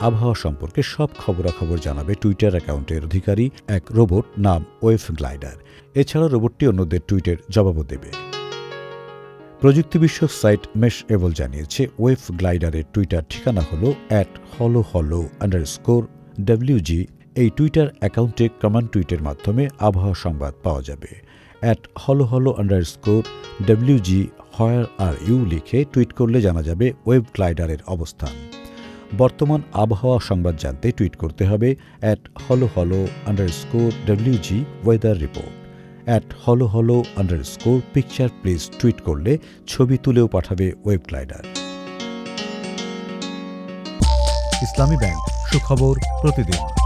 আবহাওয়া সম্পর্কে সব খবরাখবর জানাবে টুইটার অ্যাকাউন্টের অধিকারী এক রোবট নাম ওয়েভ গ্লাইডার এছাড়া রোবটটি অন্যদের টুইটের জবাবও দেবে। প্রযুক্তি বিষয়ক সাইট মেশ এবল জানিয়েছে ওয়েভ গ্লাইডারের টুইটার ঠিকানা হল অ্যাট হলো হলো আন্ডারস্কোর ডাব্লিউজি এই টুইটার অ্যাকাউন্টে কমান্ড টুইটের মাধ্যমে আবহাওয়া সংবাদ পাওয়া যাবে। অ্যাট হলো হলো underscore WG where are you লিখে টুইট করলে জানা যাবে ওয়েব গ্লাইডারের অবস্থান। বর্তমান আবহাওয়া সংবাদ জানতে টুইট করতে হবে অ্যাট হলো হলো underscore WG weather report at হলো হলো underscore picture please tweet করলে ছবি তুলেও পাঠাবে ওয়েব গ্লাইডার ইসলামী ব্যাংক, সুখবর প্রতিদিন।